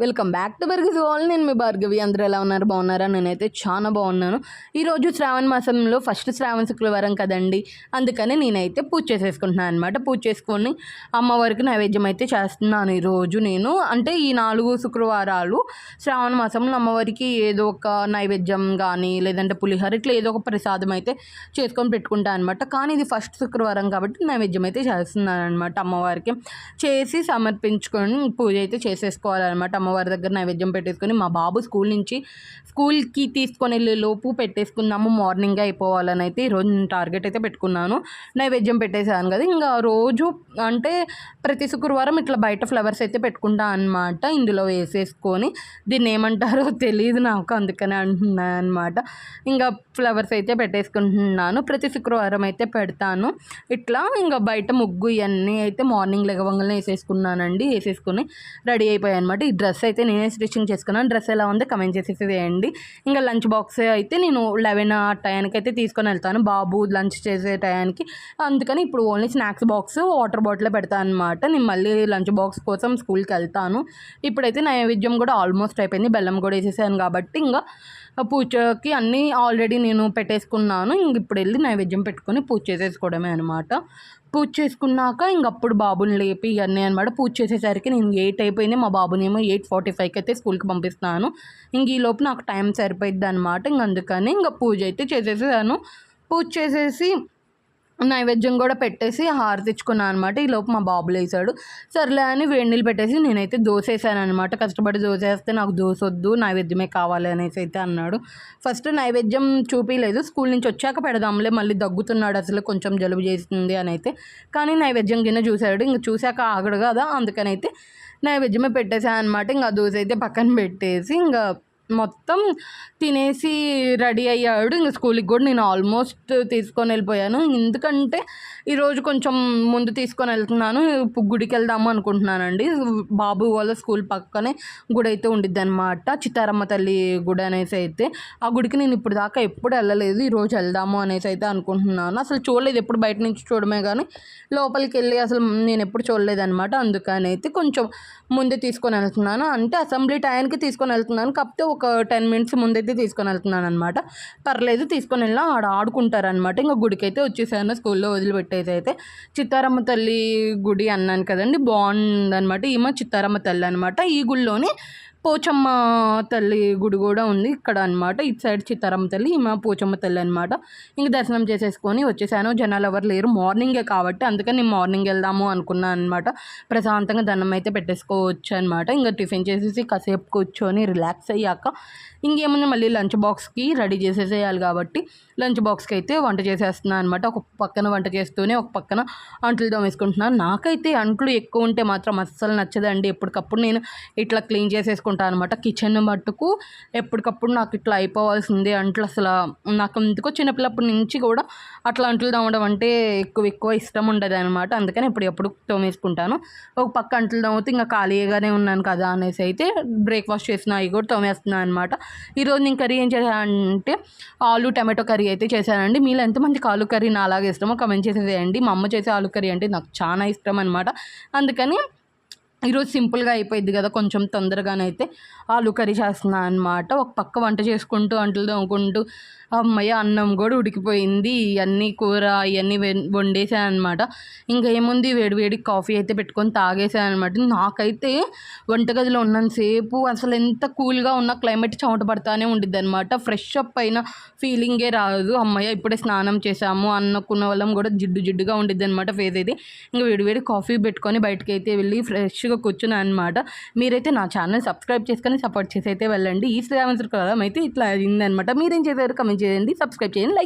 Welcome back to బర్గ్ వాల్ నేను మీ భార్గవి. అందరూ ఎలా ఉన్నారు? బాగున్నారా? నేనైతే చాలా బాగున్నాను. ఈరోజు శ్రావణ మాసంలో ఫస్ట్ శ్రావణ శుక్రవారం కదండి. అందుకని నేనైతే పూజ చేసేసుకుంటున్నాను అనమాట పూజ చేసుకొని అమ్మవారికి నైవేద్యం అయితే చేస్తున్నాను ఈరోజు నేను. అంటే ఈ నాలుగు శుక్రవారాలు శ్రావణ మాసంలో అమ్మవారికి ఏదో ఒక నైవేద్యం కానీ లేదంటే పులిహోర ఇట్లా ఏదో ఒక ప్రసాదం అయితే చేసుకొని పెట్టుకుంటాను అనమాట కానీ ఇది ఫస్ట్ శుక్రవారం కాబట్టి నైవేద్యం అయితే చేస్తున్నాను అనమాట అమ్మవారికి. చేసి సమర్పించుకొని పూజ అయితే చేసేసుకోవాలన్నమాట అమ్మవారి దగ్గర నైవేద్యం పెట్టేసుకొని మా బాబు స్కూల్ నుంచి స్కూల్కి తీసుకొని వెళ్ళే లోపు పెట్టేసుకుందాము మార్నింగ్ అయిపోవాలని అయితే ఈరోజు నేను టార్గెట్ అయితే పెట్టుకున్నాను. నైవేద్యం పెట్టేసాను కదా! ఇంకా రోజు అంటే ప్రతి శుక్రవారం ఇట్లా బయట ఫ్లవర్స్ అయితే పెట్టుకుంటా అనమాట ఇందులో వేసేసుకొని దీన్ని ఏమంటారో తెలియదు నాకు అందుకనే అంటున్నాను అనమాట ఇంకా ఫ్లవర్స్ అయితే పెట్టేసుకుంటున్నాను. ప్రతి శుక్రవారం అయితే పెడతాను. ఇట్లా ఇంకా బయట ముగ్గు ఇవన్నీ అయితే మార్నింగ్ లెగవంగానే వేసేసుకున్నానండి. వేసేసుకొని రెడీ అయిపోయాయి అనమాట ఈ డ్రెస్ డ్రెస్ అయితే నేనే స్టిచ్చింగ్ చేసుకున్నాను. డ్రెస్ ఎలా ఉంది కమెంట్ చేసేసి వేయండి. ఇంకా లంచ్ బాక్స్ అయితే నేను లెవెన్ ఆ టయానికి అయితే తీసుకొని వెళ్తాను. బాబు లంచ్ చేసే టయానికి. అందుకని ఇప్పుడు only snacks box water bottle పెడతాను అనమాట నేను మళ్ళీ లంచ్ బాక్స్ కోసం స్కూల్కి వెళ్తాను. ఇప్పుడైతే నైవేద్యం కూడా ఆల్మోస్ట్ అయిపోయింది. బెల్లం కూడా వేసేసాను కాబట్టి ఇంకా పూజకి అన్నీ ఆల్రెడీ నేను పెట్టేసుకున్నాను. ఇంక ఇప్పుడు వెళ్ళి నైవేద్యం పెట్టుకొని పూజ చేసేసుకోవడమే అనమాట పూజ చేసుకున్నాక ఇంక అప్పుడు బాబుని లేపి ఇవన్నీ అనమాట పూజ చేసేసరికి నేను ఎయిట్ అయిపోయింది. మా బాబునేమో ఎయిట్ ఫార్టీ ఫైవ్కి అయితే స్కూల్కి పంపిస్తున్నాను. ఇంక ఈ లోపు నాకు టైం సరిపోయిద్ది అనమాట ఇంక అందుకని ఇంకా పూజ అయితే చేసేసాను. పూజ చేసేసి నైవేద్యం కూడా పెట్టేసి హారతి ఇచ్చుకున్నాను అనమాట ఈ లోపు మా బాబు లేసాడు సర్లే అని వేడి నీళ్ళు పెట్టేసి నేనైతే దోశ వేసాను అనమాట కష్టపడి దోశ వేస్తే నాకు దోశ వద్దు నైవేద్యమే కావాలి అనేసి అయితే అన్నాడు. ఫస్ట్ నైవేద్యం చూపించలేదు స్కూల్ నుంచి వచ్చాక పెడదాంలే మళ్ళీ దగ్గుతున్నాడు అసలు కొంచెం జలుబు చేస్తుంది అని అయితే. కానీ నైవేద్యం కింద చూశాడు. ఇంక చూశాక ఆగడు కదా అందుకనైతే నైవేద్యమే పెట్టేసాను అనమాట ఇంకా దోశ అయితే పక్కన పెట్టేసి ఇంకా మొత్తం తినేసి రెడీ అయ్యాడు. ఇంకా స్కూల్కి కూడా నేను ఆల్మోస్ట్ తీసుకొని వెళ్ళిపోయాను. ఎందుకంటే ఈరోజు కొంచెం ముందు తీసుకొని వెళ్తున్నాను. గుడికి వెళ్దాము అనుకుంటున్నానండి. బాబు వాళ్ళ స్కూల్ పక్కనే గుడి అయితే ఉండిద్ది అనమాట చిత్తారమ్మ తల్లి గుడి అనేసి అయితే. ఆ గుడికి నేను ఇప్పుడు దాకా ఎప్పుడు వెళ్ళలేదు. ఈరోజు వెళ్దాము అనేసి అయితే అనుకుంటున్నాను. అసలు చూడలేదు. ఎప్పుడు బయట నుంచి చూడమే కానీ లోపలికి వెళ్ళి అసలు నేను ఎప్పుడు చూడలేదు అనమాట అందుకని అయితే కొంచెం ముందే తీసుకొని వెళ్తున్నాను. అంటే అసెంబ్లీ టైంకి తీసుకొని వెళ్తున్నాను. కాకపోతే ఒక ఒక టెన్ మినిట్స్ ముందైతే తీసుకొని వెళ్తున్నాను అనమాట పర్లేదు తీసుకొని వెళ్ళినా ఆడ ఆడుకుంటారనమాట ఇంకా గుడికి అయితే వచ్చేసాను స్కూల్లో వదిలిపెట్టేసి అయితే. చిత్తారమ్మ తల్లి గుడి అన్నాను కదండి బాగుందనమాట ఈమె చిత్తారమ్మ తల్లి అనమాట ఈ గుడిలోనే పోచమ్మ తల్లి గుడి కూడా ఉంది ఇక్కడ అనమాట ఇటు సైడ్ చిత్తారమ్మ తల్లి ఈమె పోచమ్మ తల్లి అనమాట ఇంక దర్శనం చేసేసుకొని వచ్చేసాను. జనాలు ఎవరు లేరు. మార్నింగే కాబట్టి అందుకని నేను మార్నింగ్ వెళ్దాము అనుకున్నాను అనమాట ప్రశాంతంగా దండం అయితే పెట్టేసుకోవచ్చు అనమాట ఇంకా టిఫిన్ చేసేసి కాసేపు కూర్చొని రిలాక్స్ అయ్యాక ఇంకేముంది మళ్ళీ లంచ్ బాక్స్కి రెడీ చేసేసేయాలి కాబట్టి లంచ్ బాక్స్కి అయితే వంట చేసేస్తున్నాను అనమాట ఒక పక్కన వంట చేస్తూనే ఒక పక్కన అంట్లు తోమేసుకుంటున్నాను నాకైతే అంట్లు ఎక్కువ ఉంటే మాత్రం అస్సలు నచ్చదండి. ఎప్పటికప్పుడు నేను ఇట్లా క్లీన్ చేసేసుకుంటాను అనమాట కిచెన్ మట్టుకు ఎప్పటికప్పుడు నాకు ఇట్లా అయిపోవాల్సిందే. అంట్లు అసలు నాకు ఎందుకో చిన్నపిల్లప్పటి నుంచి కూడా అట్లా అంట్లు తోమడం అంటే ఎక్కువ ఎక్కువ ఇష్టం ఉండదు అనమాట అందుకని ఇప్పుడు ఎప్పుడు తోమేసుకుంటాను. ఒక పక్క అంట్లు తోమితే ఇంకా ఖాళీగానే ఉన్నాను కదా అనేసి అయితే బ్రేక్ఫాస్ట్ చేసిన అవి కూడా తోమేస్తున్నాను అనమాట ఈరోజు నేను కర్రీ ఏం చేశానంటే ఆలు టమాటో కర్రీ అయితే చేశానండి. మీరు ఎంతమందికి ఆలు కర్రీ నా అలాగే ఇష్టమో కమెంట్ చేసేసేయండి మా అమ్మ చేసే ఆలు కర్రీ అంటే నాకు చాలా ఇష్టం అనమాట అందుకని ఈరోజు సింపుల్గా అయిపోయింది కదా కొంచెం తొందరగానైతే ఆలు కర్రీ చేస్తున్నాను అనమాట ఒక పక్క వంట చేసుకుంటూ అంటలు తోముకుంటూ అమ్మయ్య అన్నం కూడా ఉడికిపోయింది. ఇవన్నీ కూర ఇవన్నీ వండేసాను అనమాట ఇంకా ఏముంది వేడివేడి కాఫీ అయితే పెట్టుకొని తాగేసాను అనమాట నాకైతే వంటగదిలో ఉన్నంతసేపు అసలు ఎంత కూల్గా ఉన్న క్లైమేట్ చెమట పడతానే ఉండిద్ది అనమాట ఫ్రెష్ అప్ అయిన ఫీలింగే రాదు. అమ్మయ్య ఇప్పుడే స్నానం చేసాము అన్నకున్న వాళ్ళం కూడా జిడ్డు జిడ్డుగా ఉండిద్ది అనమాట ఫేస్ అయితే. ఇంకా వేడివేడి కాఫీ పెట్టుకొని బయటకి అయితే వెళ్ళి ఫ్రెష్గా కూర్చున్నాను అనమాట మీరైతే నా ఛానల్ సబ్స్క్రైబ్ చేసుకొని సపోర్ట్ చేసి అయితే వెళ్ళండి. ఈ శ్రావణ కలం అయితే ఇట్లా అయిందనమాట మీరేం చేశారు? కమెంట్ చేయండి. సబ్స్క్రైబ్ చేయండి. లైక్